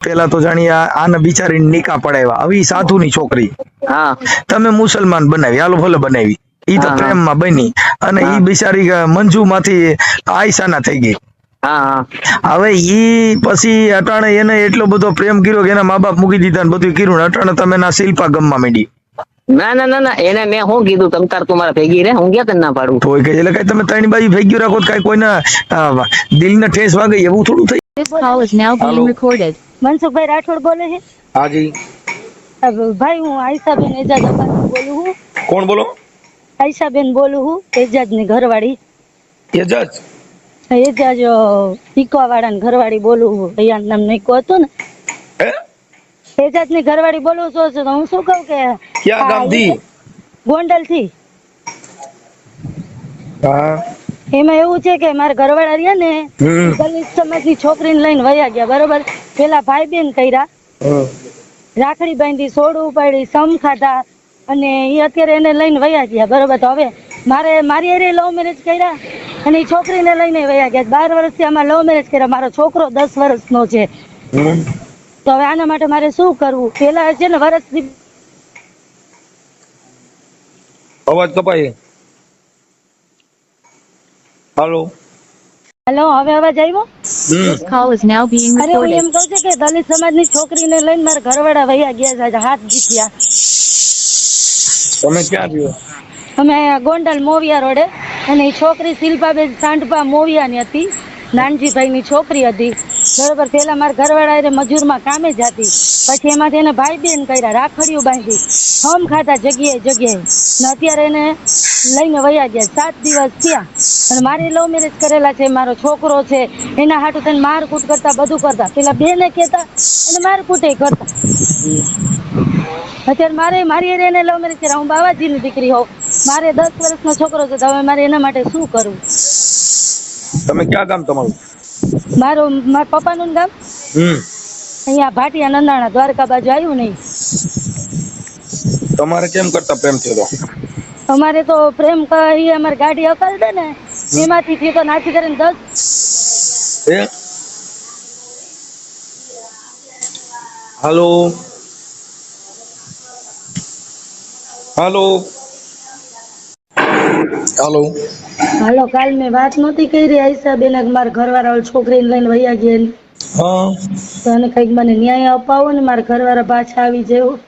પેલા તો જાણીએ આને બિચારી નિકા પડાવ્યા. આવી સાધુની છોકરી. હા. તમે મુસલમાન બનાવી. આલો ભલે બનાવી. ઈ તો. પ્રેમમાં બની. અને ઈ બિચારી મંજુ માંથી આયસાના થઈ ગઈ. હવે ઈ પછી અટાણે એને એટલો બધો પ્રેમ કર્યો કે એના મા બાપ મૂકી દીધા ને બધું કર્યું ને અટાણે તમે ના શિલ્પા ગમમાં માંડી. ના ના ના ના. એને મેં શું કીધું તમ તાર તમારા મારા ભેગી રે હું ક્યાં તને ના પાડું? તો કે એટલે કઈ તમે ત્રણ બાજુ ભેગી રાખો તો કઈ કોઈના દિલ દિલને ઠેસ વાગે એવું થોડું થઈ This call is now being recorded. Mansukhbhai Rathod બોલે છે? હાજી. ભાઈ હું આયશાબેન એજાજ અબ્બાસી બોલું છું. કોણ બોલો? આયશાબેન બોલું છું એજાજની ઘરવાળી. એજાજ? એજાજ ઈકવાવાળાની ઘરવાળી બોલું છું. અહીંયા નામ ઈકો હતો ને. એજાજની ઘરવાળી બોલું છું તો હું શું કહું કે ક્યાં ગોંડલથી હા. એમાં એવું છે કે મારા ઘરવાળા રહ્યા ને દલિત સમાજની છોકરીને લઈને વયા ગયા બરોબર? પેલા ભાઈ બેન કર્યા રાખડી બાંધી સોડું ઉપાડી સમ ખાધા અને એ અત્યારે એને લઈને વયા ગયા બરોબર? તો હવે મારે મારી એરે લવ મેરેજ કર્યા અને એ છોકરીને લઈને વયા ગયા. બાર વર્ષથી આમાં લવ મેરેજ કર્યા. મારો છોકરો દસ વર્ષનો છે. તો હવે આના માટે મારે શું કરવું? પેલા છે ને વર્ષથી અવાજ કપાય. હાલો. હેલો હવે અવાજ આવ્યો? Call is now is recorded અરે હું એમ કહું છું કે દલિત સમાજની છોકરીને લઈને મારા ઘરવાળા વયા ગયા છે હાથ જીત્યા. તમે ક્યાં રહ્યો? અમે ગોંડલ મોવિયા રોડે અને એ છોકરી શિલ્પાબેન સાંઢપા મોવિયાની હતી. નાનજીભાઈની છોકરી હતી. બરોબર પેલા મારા ઘરવાળા એને મજૂરમાં કામે જતી. પછી એમાંથી એને ભાઈ બેન કર્યા રાખડીઓ બાંધી. હમ ખાતા જગ્યાએ જગ્યાએ. ને અત્યારે એને લઈને વયા ગયા, સાત દિવસ થયા. અને મારે લવ મેરેજ કરેલા છે, મારો છોકરો છે, એના હાટું થઈને મારકૂટ કરતા, બધું કરતા. પેલા બેને કહેતા, અને મારકૂટે કરતા. અત્યારે મારે, મારી એને લવ મેરેજ કર્યા. હું બાવાજીની દીકરી હોઉં. મારે દસ વર્ષનો છોકરો છે, તો હવે મારે એના માટે શું કરવું તમે ક્યાં કામ તમારું? મારું મારા પપ્પાનું ગામ હમ. અહીંયા ભાટિયા નંદાણા દ્વારકા બાજુ આવ્યું નહીં. તમારે કેમ કરતા પ્રેમ થયો તો? અમારે તો પ્રેમ કહી અમારે ગાડી અકલ દે ને એમાંથી થયું તો નાખી કરીને દસ. હાલો? હાલો? હાલો? હાલો કાલ મેં વાત નહોતી કરી. આઈસા બેન મારા ઘરવાળા છોકરીને લઈને વૈયા ગયા હા. તો એને કંઈક મને ન્યાય અપાવો ને મારા ઘરવાળા પાછા આવી જેવું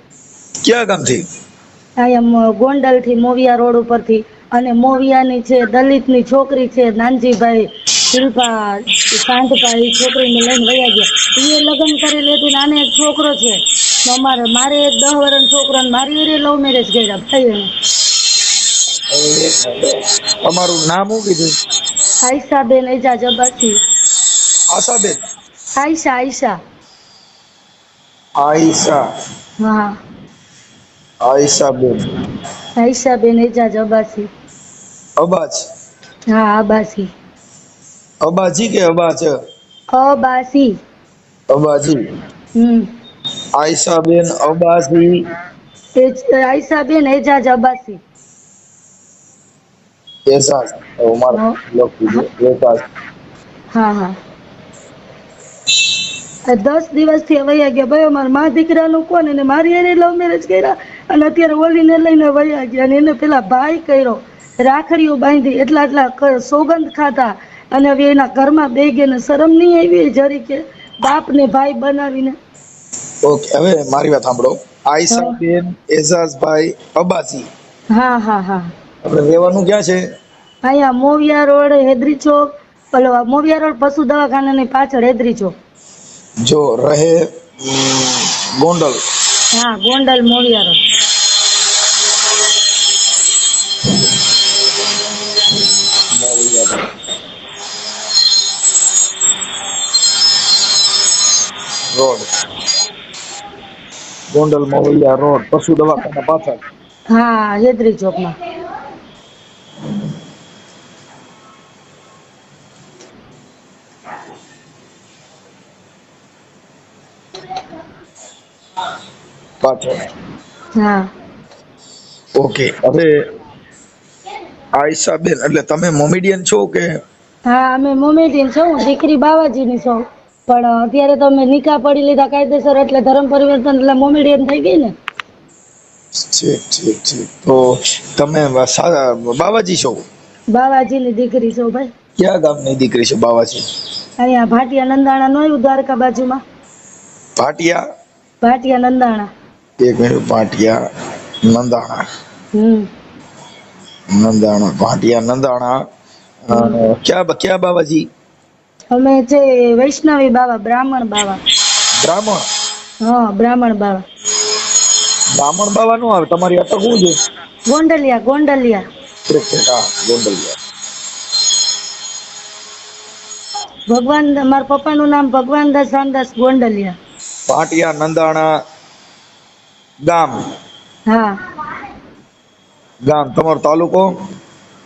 ક્યાં ગામથી? અહીંયા ગોંડલથી મોવિયા રોડ ઉપરથી. અને મોવિયાની છે દલિતની છોકરી છે નાનજીભાઈ શિલ્પા છોકરી છોકરીને લઈને વયા ગયા. એ લગ્ન કરી લેતી ને આને એક છોકરો છે. અમારે મારે એક દહ વર્ષ છોકરો મારી હારે લવ મેરેજ કર્યા ભાઈ એને. તમારું નામ શું કીધું? આયશા બેન એજાજ અબ્બાસી આશાબેન આયશા આયશા. આઈશા હા. આઈશાબેન આયશા બેન એજાજ અબ્બાસી અબાજ. હા અબાસી. અબાજી કે અબાજ? અબાસી. અબાજી. હમ. આઈશાબેન અબાસી એજ- આયશા બેન એજાજ અબ્બાસી ઓ મારો હા. એસાસ હા હા. આ દસ દિવસથી વયા ગયા. ભાઈ અમારા મા દીકરાનું કોણ? અને મારી એને લવ મેરેજ કર્યા? અને અત્યારે ઓલીને લઈને વયા ગયા. અને એને પેલા ભાઈ કર્યો. રાખડીઓ બાંધી એટલા એટલા ક- સોગંદ ખાતા અને હવે એના ઘરમાં બે ગયા ને શરમ નહીં આવી જરી કે બાપ ને ભાઈ બનાવીને. ઓકે હવે મારી વાત સાંભળો. આઈશાબેન એઝાઝભાઈ અબાસી હા હા હા. આપણે રહેવાનું ક્યાં છે? અહીંયા મોવિયા રોડ હેદરી ચોક પેલો મોવિયા રોડ પશુ દવાખાનાની પાછળ હેદરી ચોક. જો રહે ગોંડલ. હા Gondal Moviya road. Road. Gondal Moviya road પશુ દવાખાના પાછળ. હા હેદરી ચોકમાં. પાછળ હા. ઓકે હવે આઈશાબેન એટલે તમે મોમેડિયન છો કે? હા અમે મોમેડિયન છો હું દીકરી બાવાજીની છું. પણ અત્યારે તો અમે નિકાહ પડી લીધા કાયદેસર એટલે ધર્મ પરિવર્તન એટલે મોમેડિયન થઈ ગઈ ને. ઠીક ઠીક ઠીક. તો તમે બાવાજી છો? બાવાજીની દીકરી છો ભાઈ. ક્યાં ગામની દીકરી છો બાવાજી? અહીંયા ભાટિયા નંદાણા નો દ્વારકા બાજુમાં. ભાટિયા? ભાટિયા નંદાણા. એક મિનિટ પાટિયા નંદાણા. નંદાણા પાટિયા નંદાણા. ક્યાં ક્યાં બાવાજી? અમે છે વૈષ્ણવી બાવા બ્રાહ્મણ બાવા. બ્રાહ્મણ? હા બ્રાહ્મણ બાવા. બ્રાહ્મણ બાવા નું આવે તમારી અટક શું છે. ગોંડલિયા ગોંડલિયા. હા ગોંડલિયા. ભગવાન મારા પપ્પાનું નામ ભગવાન દાસ રામદાસ ગોંડલિયા. પાટિયા નંદાણા ગામ. હા. ગામ તમારો તાલુકો?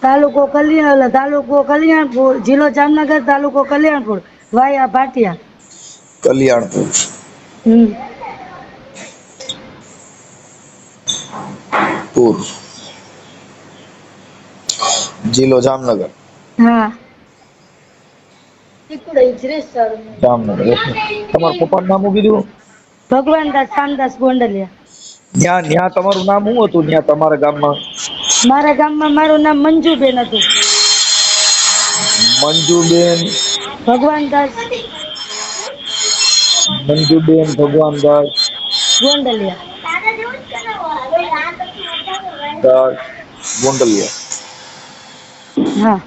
તાલુકો કલ્યાણ તાલુકો કલ્યાણપુર જિલ્લો જામનગર તાલુકો કલ્યાણપુર વાયા ભાટિયા. કલ્યાણપુર. હમ. પુર. જિલ્લો જામનગર. હા. જામનગર. તમારા પપ્પાનું નામ શું ભગવાન દાસ રામદાસ ગોંડલિયા. ત્યાં ન્યા તમારું નામ શું હતું? ત્યાં તમારા ગામમાં? મારા ગામમાં મારું નામ મંજુબેન હતું. મંજુબેન? ભગવાનદાસ મંજુબેન ભગવાનદાસ ગોંડલિયા. દાસ ગોંડલિયા. હા.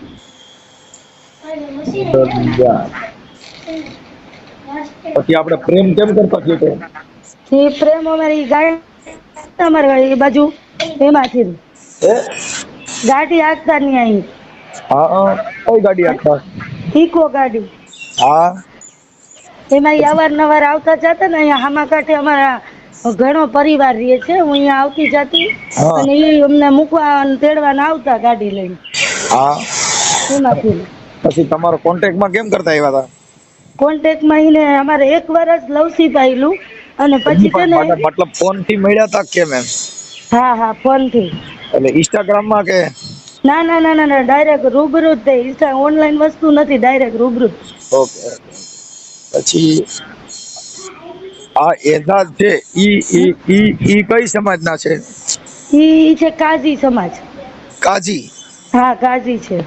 પછી આપણે પ્રેમ કેમ કરતા છીએ તો? એ પ્રેમ અમારી ગાડી અમારે એ બાજુ એમાંથી ગાડી આગતા નહીં અહીં હા કઈ ગાડી આગતા ઇકો ગાડી. હા. એમાં અવાર અવારનવાર આવતા જતા ને અહીંયા હામા કાંઠે અમારા ઘણો પરિવાર રહે છે. હું અહીંયા આવતી જતી અને એ અમને મૂકવા અને તેડવા આવતા ગાડી લઈને. હા. એમાંથી પછી તમારો કોન્ટેક્ટમાં કેમ કરતા આવ્યા હતા કોન્ટેક્ટમાં એને અમારે એક વર્ષ લવસી પાયેલું અને પછી છે ને મતલબ ફોનથી મળ્યા તા કે મેમ હા હા ફોનથી. એટલે ઇન્સ્ટાગ્રામમાં કે? ના ના ના ના ના ડાયરેક્ટ રૂબરૂ જ તે. ઇન્સ્ટા ઓનલાઈન વસ્તુ નથી ડાયરેક્ટ રૂબરૂ ઓકે પછી આ એજાજ છે ઈ ઈ ઈ ઈ કઈ સમાજના છે? ઈ છે કાજી સમાજ. કાજી હા કાજી છે.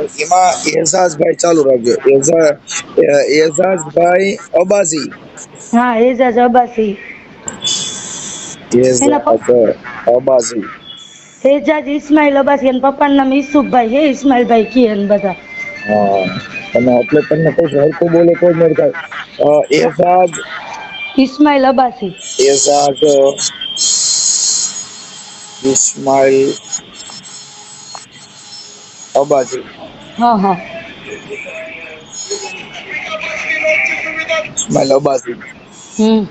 એમાં એઝાઝભાઈ ચાલુ રાખજો. એઝા એઝાઝભાઈ અબાસી. હા એઝાઝ અબાસી. અબાઝી એજાજ ઇસ્માઇલ અબાસી. અને પપ્પાનું નામ ઈસુફભાઈ હે ઇસ્માઇલભાઈ કીએ ને બધા. હા અને એટલે તમને કોઈ હરકો બોલે કોઈ મેળ થાય. અ, એઝાઝ ઇસ્માઇલ અબાસી. એઝાઝ ઇસ્માઇલ અબાજી હા હા. ઇસ્માઇલ અબાજી હમ.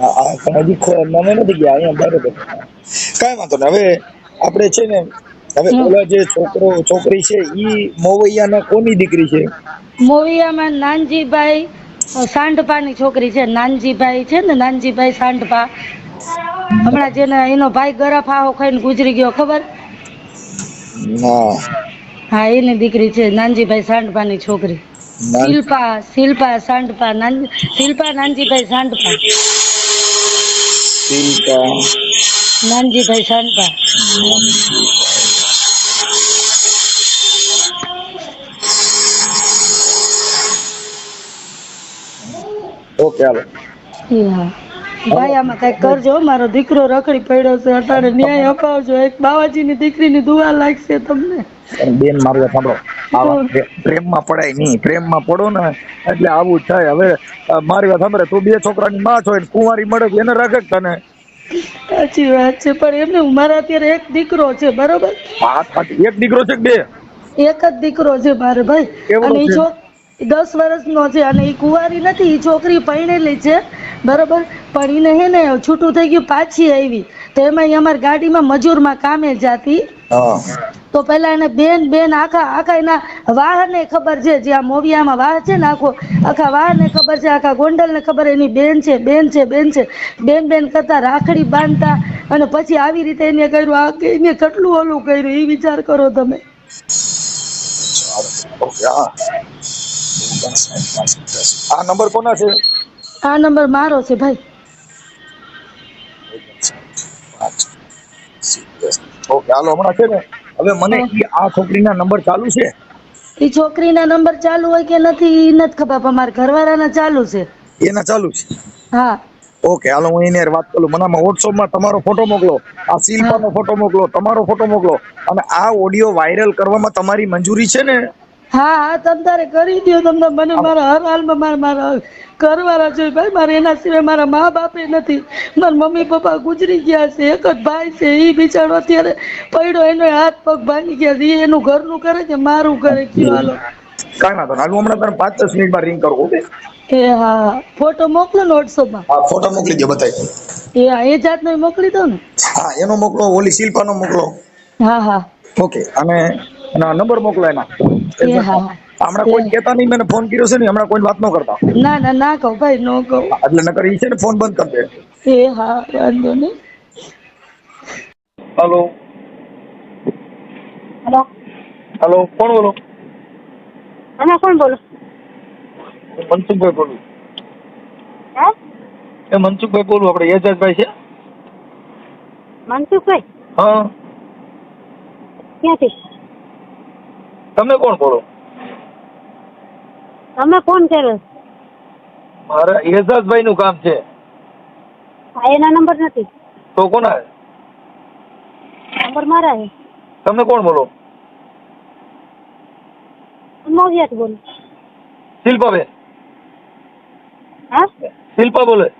આ આ પણ હજી ખો- નથી ગયા અહીંયા બરોબર. કાંઈ વાંધો નહીં. હવે આપણે છે ને હવે ઓલા જે છોકરો છોકરી છે ઈ મોવૈયાના કોની દીકરી છે? મોવૈયામાં નાનજીભાઈ સાંઢપાની છોકરી છે. નાનજીભાઈ છે ને નાનજીભાઈ સાંઢપા. હમણાં જેને એનો ભાઈ ગરફ આવો ખાઈને ગુજરી ગયો ખબર? ના હા એની દીકરી છે નાનજીભાઈ સાંડપાની છોકરી. શિલ્પા શિલ્પા સાંડપા નાન શિલ્પા નાનજીભાઈ સાંડપા. શિલ્પા. નાનજીભાઈ સાંડપા. Okay hello. હા. ભાઈ આમાં કંઈક કરજો મારો દીકરો રખડી પડ્યો છે અટાણે ન્યાય અપાવજો. એક બાવાજીની દીકરીની દુઆ લાગશે તમને. બેન મારું સાંભળો આવા પ્રેમમાં પડાય નહીં પ્રેમમાં પડો ને એટલે આવું થાય. હવે મારી વાત સાંભળે તું બે છોકરાની માં છો કુંવારી મળે એને રાખે તને. સાચી વાત છે પણ એમને મારા અત્યારે એક દીકરો છે બરોબર? હા એક દીકરો છે બે? એક જ દીકરો છે મારે ભાઈ. અને એ છે? છોક દસ વર્ષનો છે અને એ કુંવારી નથી એ છોકરી પરણેલી છે બરોબર? પણ એને હે ને છૂટું થઈ ગયું પાછી આવી. તો એમાં અમારી ગાડીમાં મજૂરમાં કામે જાતી. હા. તો પહેલા એને બેન બેન આખા આખા એના વાહને ખબર છે જે આ મોવિયામાં વાહ છે ને આખો આખા વાહને ખબર છે આખા ગોંડલને ખબર એની બેન છે બેન છે બેન છે. બેન બેન કરતા રાખડી બાંધતા અને પછી આવી રીતે એને કર્યું આ એને કેટલું ઓલું કર્યું એ વિચાર કરો તમે. આ નંબર કોના છે? આ નંબર મારો છે ભાઈ. ઓકે હાલો હમણાં છે ને? હવે મને આ છોકરીના નંબર ચાલુ છે? એ છોકરીના નંબર ચાલુ હોય કે નથી એ નથી ખબર પણ મારા ઘરવાળાના ચાલુ છે. એના ચાલુ છે? હા. ઓકે હાલો હું એને વાત કરું. મને આમાં વોટ્સઅપમાં તમારો ફોટો મોકલો. આ શિલ્પાનો ફોટો મોકલો તમારો ફોટો મોકલો. અને આ ઓડિયો વાયરલ કરવામાં તમારી મંજૂરી છે ને? હા હા તમ તારે કરી દો તમને મને મારા હર હાલમાં મારા મારા કરવાના છે ભાઈ મારે એના સિવાય મારા મા બાપે નથી. મારા મમ્મી પપ્પા ગુજરી ગયા છે. એક જ ભાઈ છે. એ બિચારો અત્યારે પડ્યો એનો હાથ પગ ભાંગી ગયા છે. એનું ઘરનું કરે કે મારું કરે. કયો હાલો. કાંઈ વાંધો હાલ હમણાં તને પાંચ દસ મિનિટમાં રિંગ કરો ઓકે એ હા હા. ફોટો મોકલો ને વોટ્સઅપમાં હા ફોટો મોકલી દો બતાવી એ હા એ જાતનો મોકલી દો ને. હા એનો મોકલો ઓલી શિલ્પાનો મોકલો. હા હા. ઓકે અને એના નંબર મોકલો એના હમણાં કોઈ કેતા નહીં મને ફોન કર્યો છે ને હમણાં કોઈ વાત ન કરતા. ના ના ના કહું ભાઈ ન કહું. એટલે નકર ઈ છે ને ફોન બંધ કરી દે. એ હા વાંધો નહીં. હલો. હલો. હલો કોણ બોલો? તમે કોણ બોલો? મનસુખભાઈ બોલું. હે? એ મનસુખભાઈ બોલું આપણે એજાજભાઈ છે. મનસુખભાઈ? હા. ક્યાંથી? તમે કોણ બોલો? તમે કોણ કર્યો? મારા એજાજભાઈ નું કામ છે. હા એના નંબર નથી. તો કોના? નંબર મારા છે. તમે કોણ બોલો? મોવિયાથી બોલું. શિલ્પાબેન. હા? શિલ્પા બોલે.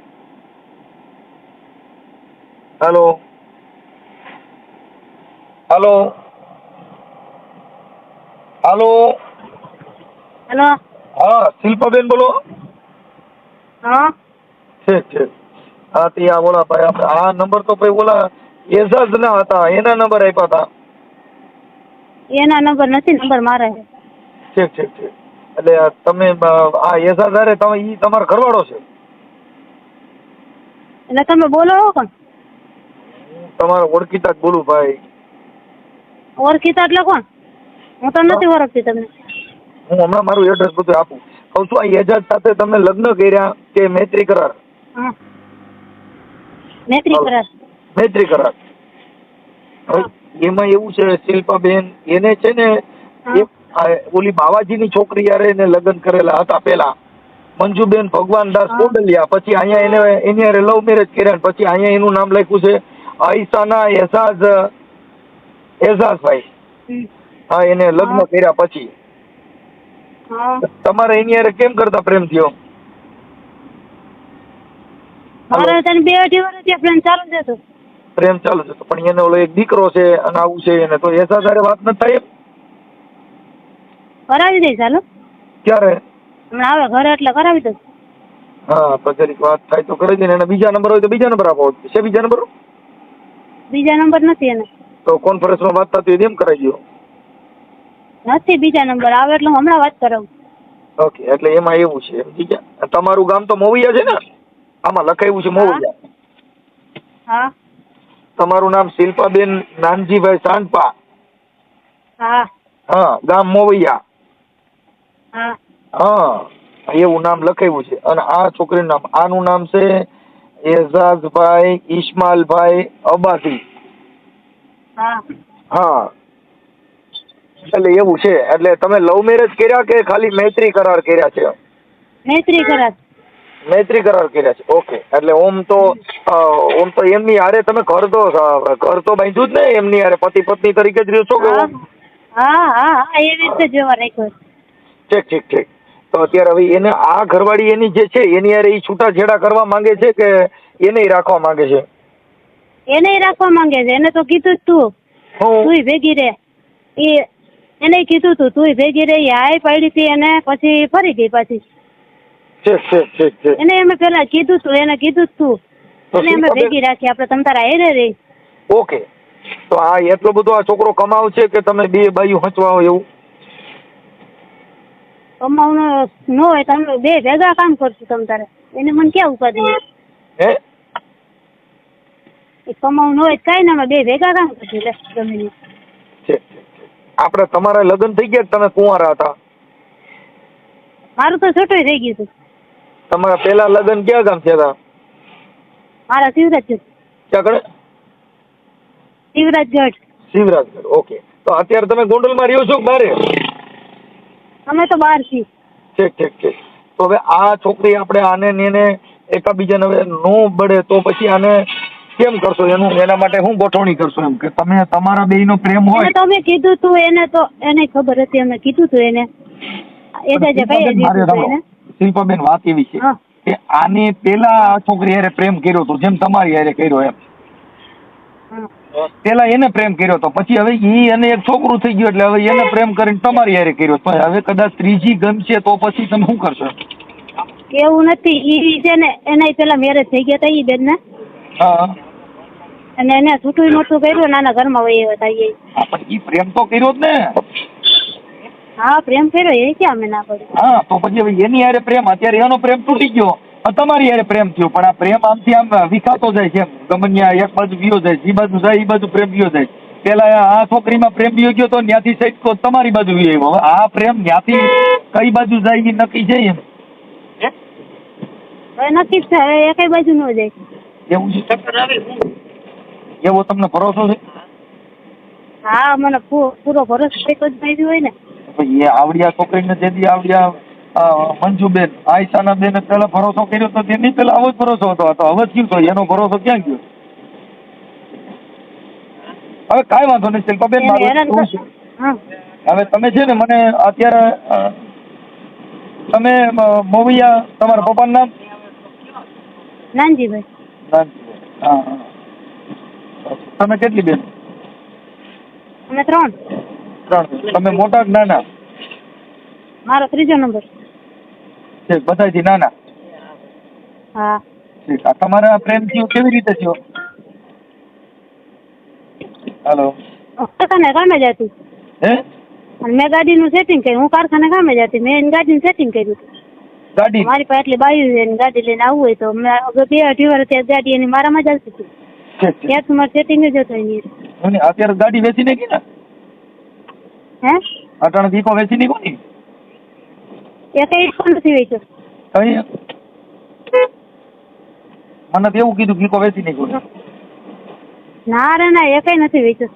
હેલો. હેલો. હેલો. હેલો. હા શિલ્પાબેન બોલો. હા. છે છે હા તે આ બોલા ભાઈ આપણે આ નંબર તો ભાઈ ઓલા એઝાઝ ના હતા એના નંબર આપ્યા હતા. એના નંબર નથી નંબર મારે. ઠીક ઠીક ઠીક. એટલે તમે આ એઝાઝ અરે તમે ઈ તમારો ઘરવાળો છે? એટલે તમે બોલો પણ. કોણ તમારો ઓળખીતા જ બોલું ભાઈ. ઓળખીતા એટલે કોણ? હું તો નથી ઓળખતી તમને. હું હમણાં મારું એડ્રેસ બધું આપું. કહું છું આ એજાજ સાથે તમે લગ્ન કર્યા કે મૈત્રી કરાર? મૈત્રી કરાર. મૈત્રી કરાર. એમાં એવું છે શિલ્પાબેન એને છે ને ઓલી બાવાજી ની બાવાજીની છોકરી યારે એને લગ્ન કરેલા હતા પેલા મંજુબેન ભગવાન દાસ. કોડલિયા. પછી અહીંયા એને એની હારે લવ મેરેજ કર્યા પછી અહીંયા એનું નામ લખ્યું છે આઈસાના એઝાઝ એઝાઝભાઈ. હા એને લગ્ન કર્યા પછી. તમારે એની યારે કેમ કરતા પ્રેમ થયો? મારે તને બે અઢી વર્ષથી પ્લાન ચાલુ જ હતો. પ્રેમ ચાલુ છે પણ એને ઓલો એક દીકરો છે અને આવું છે એને તો એસા હારે વાત નથી થાય કરાવી દઈશ ચાલો ક્યારે? હમણાં આવે ઘરે એટલે કરાવી દઉં. હા તો જરીક વાત થાય તો કરી દે ને એને બીજા નંબર હોય તો બીજા નંબર આપો. છે બીજા નંબર? બીજા નંબર નથી એને. તો કોન્ફરન્સમાં વાત થતી હોય એમ કરાવી દો નથી બીજા નંબર આવે એટલે હું હમણાં વાત કરાવું. ઓકે એટલે એમાં એવું છે ઠીક છે? તમારું ગામ તો મોવિયા છે ને? આમાં લખાયું છે મોવિયા. હા. તમારું નામ શિલ્પાબેન નાનજીભાઈ સાંડપા. હા. હા ગામ મોવૈયા. હા. હા એવું નામ લખાયું છે. અને આ છોકરીનું નામ આનું નામ છે એઝાઝભાઈ ઇસ્માલભાઈ અબાસી હા. હા. એટલે એવું છે. એટલે તમે લવ મેરેજ કર્યા કે ખાલી મૈત્રી કરાર કર્યા છે? મૈત્રી કરાર. મૈત્રી કરાર કર્યા છે. ઓકે એટલે ઓમ તો ઓમ તો એમની હારે તમે ઘર તો ઘર તો બાંધ્યું જ ને એમની હારે પતિ પત્ની તરીકે જ રહ્યો છો કે હા. હા હા એવી રીતે જોવા રાખ્યો ઠીક ઠીક ઠીક. તો અત્યારે હવે એને આ ઘરવાળી એની જે છે એની હારે ઈ છૂટાછેડા કરવા માંગે છે કે એને રાખવા માંગે છે? એને રાખવા માંગે છે. એને તો કીધું જ તું. હું? તુંય ભેગી રહે. એ એને કીધું તું તું ભેગી રહી હાય પડી હતી અને પછી ફરી ગઈ પાછી. એને અમે પેલા કીધું તું એને કીધું તું. એને અમે ભેગી રાખી આપણે તમ તારા હેરે રહી. ઓકે. તો આ એટલો બધો આ છોકરો કમાવ છે કે તમે બે બાયું હંચવાઓ એવું? કમાવનો ન હોય તમે બે ભેગા કામ કરશું તમ તારે એને મને ક્યાં ઉપાધિ હે? કમાવ ન હોય કાંઈ ના બે ભેગા કામ કરશું લે ઠીક. આપણે તમારા લગ્ન થઈ ગયા તમે કુંવારા હતા? મારું તો છોટું થઈ ગયું હતું. તમારા પહેલા લગ્ન ક્યાં ગામ થયા હતા? મારા શિવરાજ ક્યાં શિવરાજગઢ શિવરાજગઢ ઓકે. તો અત્યારે તમે ગોંડલમાં રહ્યો છો બારે? અમે તો બહાર છીએ. ઠીક ઠીક ઠીક. તો હવે આ છોકરી આપણે આને ને એને એકાબીજાને હવે નો બળે તો પછી આને કેમ કરશો? એનું એના માટે હું ગોઠવણી કરશો એમ કે તમે તમારા બેયનો પ્રેમ હોય. તો અમે કીધું તું એને તો એને ખબર હતી અમે કીધું તું કઈ. એને. શિલ્પાબેન વાત એવી છે કે આને પેલા છોકરી હારે પ્રેમ કર્યો હતો જેમ તમારી હારે કર્યો એમ. પેલા એને પ્રેમ કર્યો હતો પછી હવે ઈ અને એક છોકરું થઈ ગયું એટલે હવે એને પ્રેમ કરીને તમારી હારે કર્યો. તો હવે કદાચ ત્રીજી ગમશે તો પછી તમે શું કરશો? એવું નથી. ઈ છે ને એના પેલા મેરેજ થઈ ગયા હતા ઈ બેન ને હા. અને એને છૂટું નહોતું કર્યું નાના ઘરમાં વહી આવ્યા હતા ઈ. પણ ઈ પ્રેમ તો કર્યો જ ને. હા પ્રેમ કર્યો એ ક્યાં અમે ના પડ્યું હા તો પછી એની હારે પ્રેમ અત્યારે એનો પ્રેમ તૂટી ગયો. તમારી હારે પ્રેમ થયો પણ આ પ્રેમ આમથી આમ વિખાતો જાય છે ગમન્યા એક બાજુ ગયો જાય જે બાજુ જાય એ બાજુ પ્રેમ ગયો જાય. પેલા આ છોકરીમાં પ્રેમ વિયો ગયો તો ત્યાંથી સહિત તો તમારી બાજુ વિયો આવ્યો હવે આ પ્રેમ ત્યાંથી કઈ બાજુ જાય એ નક્કી છે એમ. નક્કી જ છે એ કઈ બાજુ ન જાય. એવું છે? એવો તમને ભરોસો છે? હા મને પૂરો ભરોસો એક જ ભાઈ હોય ને. એ આવડિયા છોકરીને જેથી આવડિયા મંજુબેન આયશાના બેને પેલા ભરોસો કર્યો તો તેની પેલા આવો જ ભરોસો હતો. તો હવે શું તો એનો ભરોસો ક્યાં ગયો? હવે કાંઈ વાંધો નહીં શિલ્પાબેન છે? હવે તમે છે ને મને અત્યારે તમે મોવિયા તમારા પપ્પાનું નામ? નાનજીભાઈ. નાનજીભાઈ. હા હા. તમે કેટલી બેન? અમે ત્રણ. ત્રણ. તમે મોટા કે નાના? મારો ત્રીજો નંબર. છે બધાથી નાના? હા. ઠીક આ તમારા પ્રેમ થયો કેવી રીતે થયો? હાલો. કારખાને કામે જતી હે? અને મેં ગાડીનું સેટિંગ કર્યું. હું કારખાને કામે જતી મેં એની ગાડીનું સેટિંગ કર્યું ગાડી? મારી પાસે એટલી બાયું છે ગાડી લઈને આવવું હોય તો મેં બે અઢી વાર ત્યાં ગાડી એની મારામાં જ આવતી હતી. ઠીક ઠીક ત્યાં તમારે સેટિંગ જ હતું એની. અત્યારે ગાડી વેચી નાખી ને? હે? અટાણે દીકો વેચી નાખો ને? એ કઈ નથી વેચ્યો. કઈ? મને તો એવું કીધું ગીકો વેચી નાખ્યો ના. રે ના એ કઈ નથી વેચ્યો.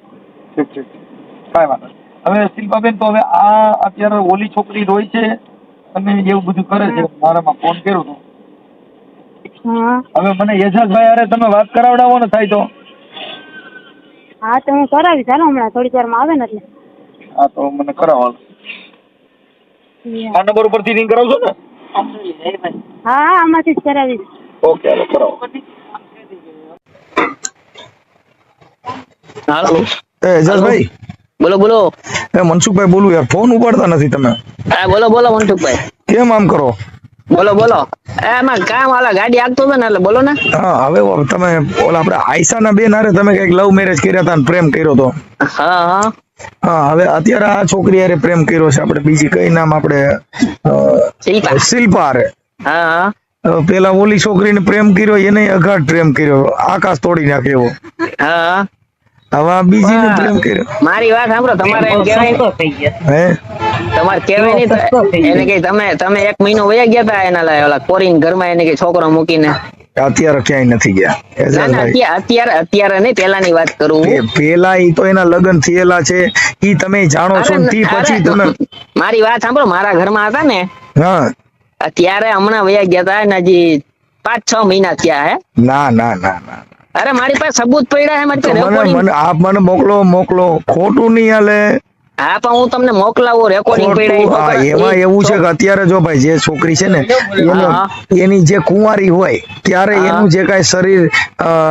ઠીક ઠીક કાંઈ વાંધો. હવે શિલ્પાબેન તો હવે આ અત્યારે ઓલી છોકરી રોય છે અને એવું બધું કરે છે. મારામાં ફોન કર્યો હતો હવે મને એજાજભાઈ અરે તમે વાત કરાવડાવો ને થાય તો. હા તો હું કરાવી ચાલો હમણાં થોડીક વારમાં આવે ને એટલે. હા તો મને કરાવો આ નંબર ઉપરથી રિંગ કરાવશો ને? હા હા આમાંથી જ કરાવીશ. ઓકે હાલો કરાવો. હાલો. એ એજાજભાઈ બોલો બોલો. એ મનસુખભાઈ બોલું યાર ફોન ઉપાડતા નથી તમે. હા બોલો બોલો મનસુખભાઈ. કેમ આમ કરો? બોલો બોલો. એમાં કામ આલા ગાડી આગતો હતો ને એટલે બોલો ને. હા હવે તમે ઓલા આપણે આયશાના બેન હારે તમે કંઈક લવ મેરેજ કર્યા હતા ને પ્રેમ કર્યો હતો હા હા. હા હવે અત્યારે આ છોકરી હારે પ્રેમ કર્યો છે આપણે બીજી કઈ નામ આપણે શિલ્પા. હારે. હા પેલા ઓલી છોકરીને પ્રેમ કર્યો એને અઘાટ પ્રેમ કર્યો. આકાશ તોડી નાખ્યો હા. હવે બીજી બીજીને પ્રેમ કર્યો. મારી વાત સાંભળો તમારે એમ કહેવાય હે? તમારે કહેવાય નહીં એને કે તમે તમે એક મહિનો વયા ગયા હતા એના લાય ઓલા કોરીન ઘરમાં એને કે છોકરો મૂકીને. અત્યારે ક્યાંય નથી ગયા. ના ના અત્યારે અત્યારે નહીં પેલાની વાત કરું પેલા ઈ તો એના લગ્ન થયેલા છે. ઈ તમે જાણો છો તી પછી તમે મારી વાત સાંભળો મારા ઘરમાં હતા ને હા. અત્યારે હમણાં વયા ગયા હતા ને હજી પાંચ છ મહિના થયા હે. ના ના ના ના. અરે મારી પાસે સબૂત પડ્યા છે મારી પાસે મને મને આપ મને મોકલો મોકલો. ખોટું નહીં હાલે. હા પણ હું તમને મોકલાવું રેકોર્ડિંગ હા એમાં એવું છે કે અત્યારે જો ભાઈ જે છોકરી છે ને એની જે કુંવારી હોય ત્યારે એનું જે કાંઈ શરીર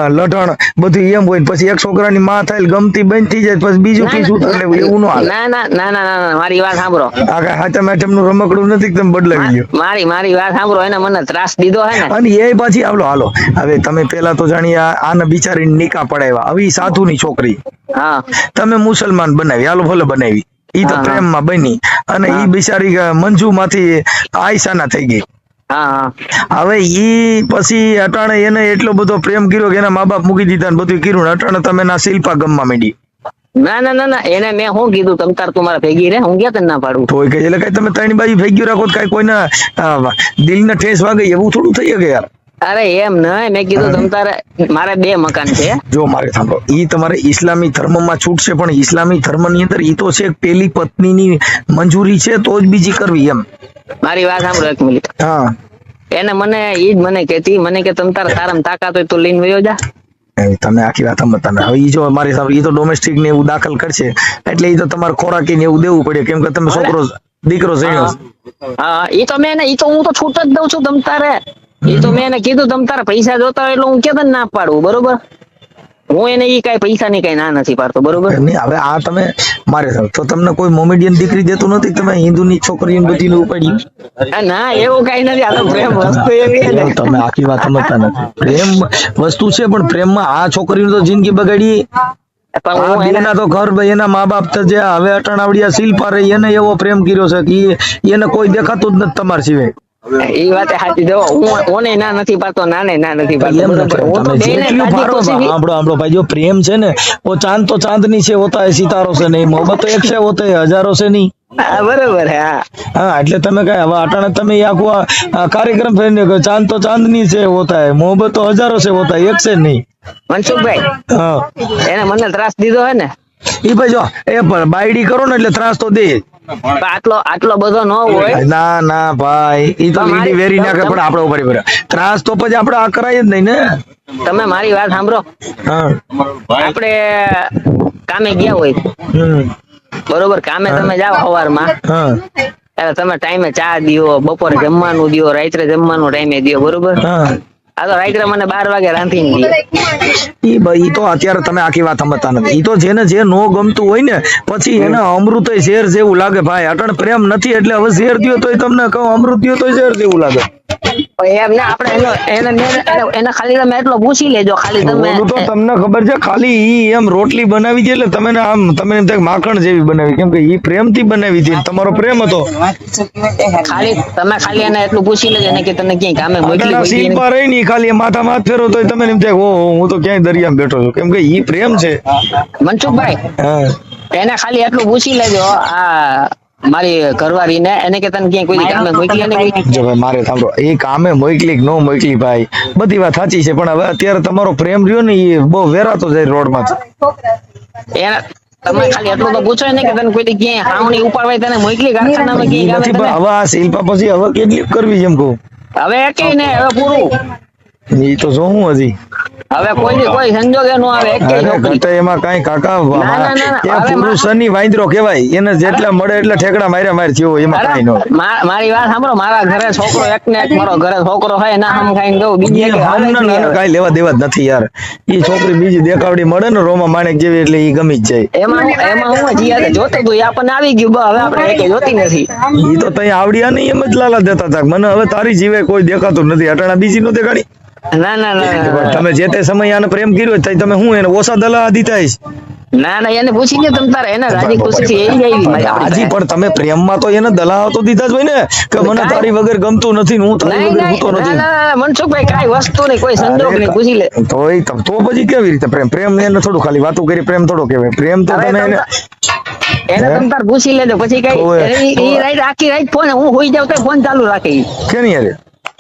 લઢણ બધું એમ હોય પછી એક છોકરાની માં થાય ગમતી બંધ થઈ જાય પછી બીજું શું એટલે એવું ના ના ના ના ના ના મારી વાત સાંભળો. આ કાંઈ હાચા મેચમનું રમકડું નથી તમે બદલાવી ગયો મારી મારી વાત સાંભળો એને મને ત્રાસ દીધો હે ને. અને એ પાછી આવલો હાલો. હવે તમે પેલા તો જાણી આને બિચારીને નિકા પડાવ્યા. આવી સાધુ સાધુની છોકરી. હા. તમે મુસલમાન બનાવી હાલો ભલે બનાવી. ઈ તો. પ્રેમમાં બની. અને ઈ બિચારી મંજુ માંથી આયશાના થઈ ગઈ. હા હવે ઈ પછી અટાણે એને એટલો બધો પ્રેમ કર્યો કે એના મા બાપ મૂકી દીધા ને બધું કર્યું અટાણે તમે ના શિલ્પા ગમવા માંડી. ના ના ના ના. એને મેં શું કીધું તમ તાર તું મારા ભેગી રે હું ક્યાં તને ના પાડું? કઈ એટલે કઈ તમે ત્રણ બાજુ ભેગી રાખો તો કઈ કોઈના દિલ દિલને ઠેસ વાગે એવું થોડું થઈ શકે યાર. અરે એમ નહીં મેં કીધું તમ તારે મારે બે મકાન છે. જો મારે સાંભળો ઈ તમારે ઇસ્લામી ધર્મમાં છૂટ છે પણ ઇસ્લામી ધર્મની અંદર ઈ તો છે પેલી પત્નીની મંજૂરી છે તો જ બીજી કરવી એમ. મારી વાત સાંભળો એક મિનિટ. હા. એને મને ઈ જ મને કહેતી મને કે તમ તારે તારામ તાકાત હોય તો લઈને વયો જા. તમે આખી વાત તમે હવે ઈ જો મારી સામે ઈ તો ડોમેસ્ટિક ને એવું દાખલ કરશે એટલે ઈ તો તમારે ખોરાકી ને એવું દેવું પડે કેમ કે તમે છોકરો દીકરો જણ્યો છે. હા ઈ તો મેં ઈ તો હું તો છૂટ જ દઉં છું તમ તારે. ઈ તો મેં એને કીધું તમ તારા પૈસા જોતા હોય એટલે હું કે ના પાડું બરોબર? હું એને ઈ કઈ પૈસા ની કઈ ના નથી પાડતો બરોબર? નહીં હવે આ તમે મારે તો તમને કોઈ મોમેડિયન દીકરી દેતું નથી તમે હિન્દુની છોકરીઓ બધી ઉપાડી ના એવું કઈ નથી આ તો પ્રેમ વસ્તુ એવી તમે આખી વાત સમજતા નથી. પ્રેમ વસ્તુ છે પણ પ્રેમમાં આ છોકરીની તો જિંદગી બગાડી. એને તો ઘર એના મા બાપ તો જે હવે અટણાવડિયા શિલ્પા રહી એને એવો પ્રેમ કર્યો છે કે એને કોઈ દેખાતું જ નથી તમારા સિવાય. એ વાત સાચી જો હું ઓને નથી પાડતો નાને ના નથી પાડતો જેટલું ભારો આપણો આપણો ભાઈ જો પ્રેમ છે ને ઓ ચાંદ તો ચાંદની છે હોતા હે સિતારો છે નહીં મોહબત એક છે હોતે હજારો છે નહીં. બરાબર હા. હા એટલે તમે કઈ હવે અટાણે તમે આખો કાર્યક્રમ ફેરને કહો ચાંદ તો ચાંદની છે હોતા હે મોહબત તો હજારો છે હોતા એક છે નહીં. મનસુખભાઈ હા. એને મને ત્રાસ દીધો હે ને? ઈ ભાઈ જો એ પણ બાયડી કરો ને એટલે ત્રાસ તો દે. આટલો આટલો બધો ન હોય. ના ના ભાઈ. ઈ તો લીલી વેરી નાખે પણ આપણે ઉપર પર ત્રાસ તો પછી આપણે આ કરાય જ નહીં ને. તમે મારી વાત સાંભળો. હા. આપણે કામે ગયા હોય. બરોબર કામે તમે જાઓ સવારમાં. ત્યારે તમે ટાઈમે ચા દિયો બપોરે જમવાનું દિયો રાત્રે જમવાનું ટાઈમે દિયો બરોબર? હા. આ તો રાત્રે મને બાર વાગે રાંધીને ઈ ભાઈ તો અત્યારે તમે આખી વાત સમજતા નથી. ઈ તો જેને જે નો ગમતું હોય ને પછી એને અમૃત શેર જેવું લાગે. ભાઈ અટણ પ્રેમ નથી એટલે હવે ઝેર દો તોય તમને કહું અમૃત દો તોય શેર જેવું લાગે. પણ આપણે એનો એને એને- એને ખાલી તમે એટલો પૂછી લેજો ખાલી તમે તો તમને ખબર છે ખાલી ઈ એમ રોટલી બનાવી છે એટલે તમે આમ તમે એમ થાય માખણ જેવી બનાવી કેમ કે ઈ પ્રેમથી બનાવી હતી તમારો પ્રેમ હતો. ખાલી તમે ખાલી એને એટલું પૂછી લેજો એને કે તને ક્યાંય કામે મોકલી શિલ્પા રહી ની ખાલી માથા માથ ફેરો તો તમે એમ થાય કે હું તો ક્યાંય દરિયામાં બેઠો છું. કેમ કે ઈ પ્રેમ છે. મનસુખભાઈ એને ખાલી એટલું પૂછી લેજો આ મારી ઘરવાળી ને એને કે તને ક્યાંય કોઈ કામે મોકલી ને કોઈ જો ભાઈ મારે સાંભળો એ કામે મોકલી કે ન મોકલી ભાઈ બધી વાત સાચી છે પણ હવે અત્યારે તમારો પ્રેમ રહ્યો ને એ બહુ વેરાતો જાય રોડમાં એના તમે ખાલી એટલું તો પૂછો ને કે તને કોઈ ક્યાંય હાવણી ઉપાડવાય તને મોકલી કારખાનામાં ક્યાંય નથી કામે પણ હવે આ શિલ્પા પછી હવે કેટલી કરવી એમ કહું? હવે ને હવે પૂરું. એ તો જોવું હજી. હવે કોઈ કોઈ સંજોગે નો આવે એક નોકરી. એમાં કઈ કાકા ના, ના, ના. એ હવે પુરુષ શનિ વાંદરો કહેવાય એને જેટલા મળે એટલે ઠેકડા માર્યા માર થયો એમાં કઈ નો મારી વાત સાંભળો મારા ઘરે છોકરો એક ને એક મારો ઘરે છોકરો હોય ના હમ ખાઈને ગયો બીજી. કાંઈ લેવા દેવા જ નથી યાર. ઈ છોકરી બીજી દેખાવડી મળે ને રોમા માણેક જેવી એટલે ઈ ગમી જ જાય. એમાં એમાં હું જીયા જોતે તો આપણને આવી ગયું બસ હવે આપણે એકે જોતી નથી. ઈ તો તઈ આવડ્યા નહીં એમ જ લાલા દેતા હતા મને હવે તારી જીવે કોઈ દેખાતું નથી અટાણા બીજી નો દેખાડી. ના ના ના, તમે જે તે સમય આને પ્રેમ કર્યો તઈ તમે હું એને ઓછા દલા દીધા ના ના એને પૂછી લે તમ તારે એને રાજી ખુશી થી એવી આવી. હાજી પણ તમે પ્રેમમાં તો એને દલાહ તો દીધા જ હોય ને કે મને તારી વગર ગમતું નથી હું તારી વગર ગમતો નથી. મનસુખભાઈ કાંઈ વસ્તુ નહીં કોઈ સંજોગ નહીં પૂછી લે. તોય તો તો પછી કેવી રીતે પ્રેમ? પ્રેમ એને થોડું ખાલી વાતો કરી પ્રેમ થોડો કહેવાય. પ્રેમ તો તમે એને એને તમ તાર પૂછી લેજો પછી કઈ ઈ રાઈટ આખી રાઈટ ફોન હું હોઈ જાઉં તો ફોન ચાલુ રાખે. કે નહીં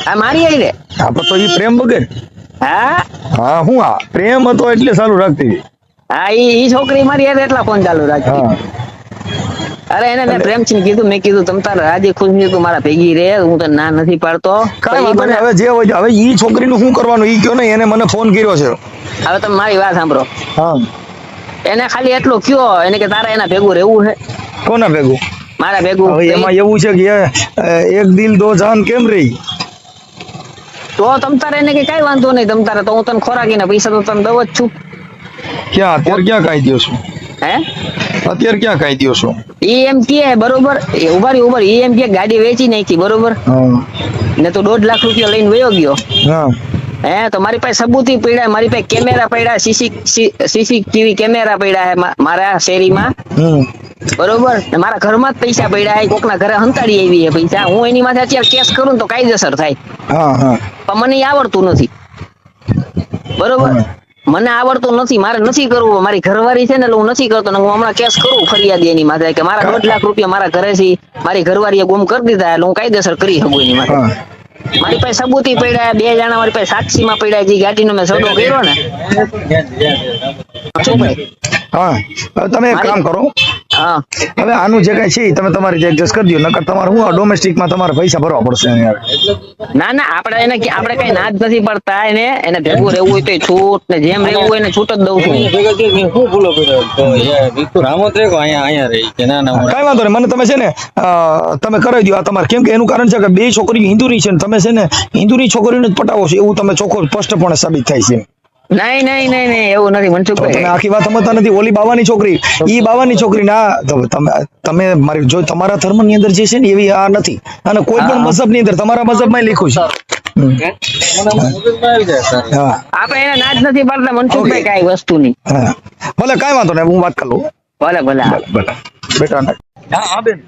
આ મારી આવી રે હા પણ તો ઈ પ્રેમ વગર હા? હા હું આ? પ્રેમ હતો એટલે સારું રાખતી. હા ઈ ઈ છોકરી મારી યાર એટલા ફોન ચાલુ રાખતી અરે એને મેં પ્રેમથી કીધું મેં કીધું તમ તારે રાજી ખુશી તું મારા ભેગી રે હું તો ના નથી પાડતો. હવે જે હોય હવે ઈ છોકરીનું શું કરવાનું? ઈ કયો ને એને મને ફોન કર્યો છે. હવે તમે મારી વાત સાંભળો. હા. એને ખાલી એટલું કયો એને કે તારે એના ભેગું રહેવું છે? કોના ભેગું? મારા ભેગું એમાં એવું છે કે એક દિલ દો જાન કેમ રહી? તો તમ તારે એને કે કઈ વાંધો નહીં તમ તારે તો હું તને ખોરાકીને પૈસા તો તને દઉં જ છું. ક્યાં અત્યારે ક્યાં કાઈ દ્યો છો? હે? અત્યારે ક્યાં કાઈ દ્યો છો? એ એમ કે બરોબર ઊભા રહી ઊભા એમ કે ગાડી વેચી નાખી બરોબર? ને તો દોઢ લાખ રૂપિયા લઈને વયો ગયો. હે. તો મારી પાસે સબૂતી પડ્યા મારી પાસે કેમેરા પડ્યા સીસી સીસીટીવી કેમેરા પડ્યા હે મારા શેરીમાં. બરોબર? મારા ઘરમાં જ પૈસા પડ્યા કોક ના ઘરે હંતાડી આવી છે પૈસા. હું એની માથે અત્યારે કેસ કરું તો કાયદેસર થાય. પણ મને આવડતું નથી. બરોબર? મને આવડતું નથી મારે નથી કરવું. મારી ઘરવાળી છે ને એટલે હું નથી કરતો. હું હમણાં કેસ કરું ફરિયાદ એની માથે કે મારા દોઢ લાખ રૂપિયા મારા ઘરે થી મારી ઘરવાળીએ ગુમ કરી દીધા એટલે હું કાયદેસર કરી શકું એની માથે. મારી પાસે સબૂતી પડ્યા બે જણા મારી પાસે સાક્ષીમાં પડ્યા જે ગાડીનો મેં સોદો કર્યો ને. હા. તમે એક કામ કરો. હા. હવે આનું જે કઈ છે તમે તમારી એડજસ્ટ કરી દો નકર તમારે હું ડોમેસ્ટિકમાં તમારે પૈસા ભરવા પડશે યાર ના ના આપણે એને કે- આપણે કઈ ના જ નથી પડતા એને એને ભેગું રહેવું હોય તો છૂટ ને જેમ રહેવું હોય એને છૂટ જ દઉં છું. શું ભૂલો કર્યો તો રામો રામત અહીંયા અહીંયા રહી કે ના ના કઈ વાંધો નહીં મને તમે છે ને તમે કરાવી દો આ તમારે. કેમ કે એનું કારણ છે કે બે છોકરીઓ હિન્દુની છે ને તમે છે ને હિન્દુની છોકરીને જ પટાવો છો એવું તમે ચોખ્ખો સ્પષ્ટપણે સાબિત થાય છે. નહીં નહીં નહીં નહીં એવું નથી મનસુખભાઈ તમે આખી વાત સમજતા નથી. ઓલી બાવાની છોકરી ઈ બાવાની છોકરી ના તમે તમે મારી જો તમારા ધર્મની અંદર જે છે ને એવી આ નથી. અને કોઈ પણ મઝહબની અંદર તમારા મઝહબમાં લખ્યું છે. આપણે એને ના જ નથી પાડતા મનસુખભાઈ કઈ વસ્તુ ની ભલે કઈ વાંધો નહીં હું વાત કરું ભલે ભલે. ભલે બેટા હા હા બેન.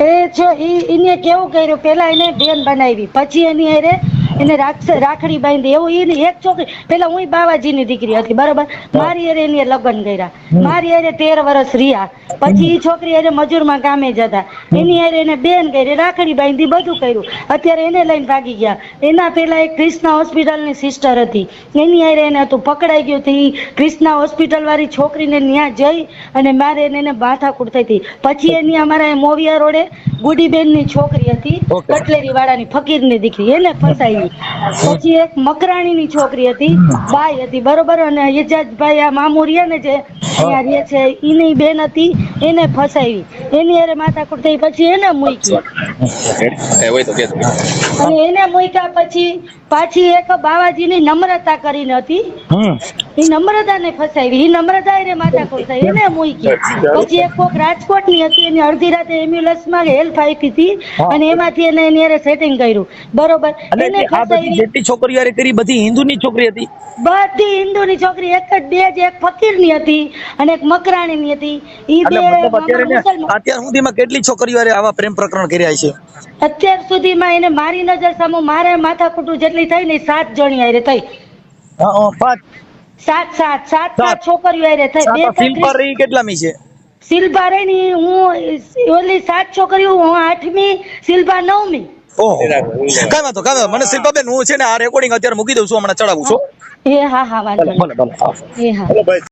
એ જો ઈ એને કેવું કર્યું? પેલા એને બેન બનાવી પછી એની હારે એને રાખડી બાંધી એવું એની એક છોકરી પેલા હું બાવાજીની દીકરી હતી બરોબર? મારી અરે એને લગ્ન કર્યા. મારી અરે તેર વર્ષ રહ્યા. પછી એ છોકરી હારે મજૂરમાં કામે જતા. એની અરે એને બેન કરી રાખડી બાંધી બધું કર્યું. અત્યારે એને લઈને ભાગી ગયા. એના પેલા એક ક્રિષ્ના હોસ્પિટલની સિસ્ટર હતી. એની અરે એને હતું પકડાઈ ગયું હતી. ક્રિષ્ના હોસ્પિટલ વાળી છોકરીને ત્યાં જઈ અને મારે એને એને માથાકૂટ થઈ હતી. પછી એની અમારા મોવિયા રોડે ગુડીબેનની છોકરી હતી કટલેરી વાળાની ફકીરની દીકરી. એને પછી એક મકરાણી ની છોકરી હતી બાઈ હતી બરોબર? અને એજાજભાઈ આ મામુ રહ્યા ને જે અહીંયા રહે છે એની બેન હતી એને ફસાવી. એની અરે માથાકૂટ થઈ પછી એને મૂકી. અને એને મૂક્યા પછી પાછી એક બાવાજીની નમ્રતા કરીને હતી. એ નમ્રતા ફસાવી એ નમ્રતા એને માથાકૂટ થઈ એને મૂકી પછી એક કોક રાજકોટની હતી એની અડધી રાતે એમ્બ્યુલન્સમાં હેલ્પ આપી હતી અને એમાંથી એને એની અરે સેટિંગ કર્યું. બરોબર. એને ફસાવી જેટલી છોકરીઓ હારે કરી બધી હિન્દુની છોકરી હતી? બધી હિન્દુની છોકરી એક જ બે જ એક ફકીરની હતી અને એક મકરાણી ની હતી. ઈ બે અત્યારે સુધીમાં કેટલી છોકરીઓ હારે આવા પ્રેમ પ્રકરણ કર્યા છે? અત્યાર સુધીમાં એને મારી નજર સામે મારે માથાકૂટું જેટલી થઈ ને સાત જણી આરે થઈ. પાંચ. સાત સાત સાત સાત. છોકરીઓ હારે થઈ પર રહી કેટલામી છે? શિલ્પા રે ની હું ઓલી સાત છોકરીઓ હું આઠમી શિલ્પા નવમી. ઓહો. કાંઈ વાંધો કાંઈ વાંધો. મને શિલ્પાબેન હું છે ને આ રેકોર્ડિંગ અત્યારે મૂકી દઉં છું હમણાં ચડાવું છું. એ હા હા વાંધો ભલે ભલે હા.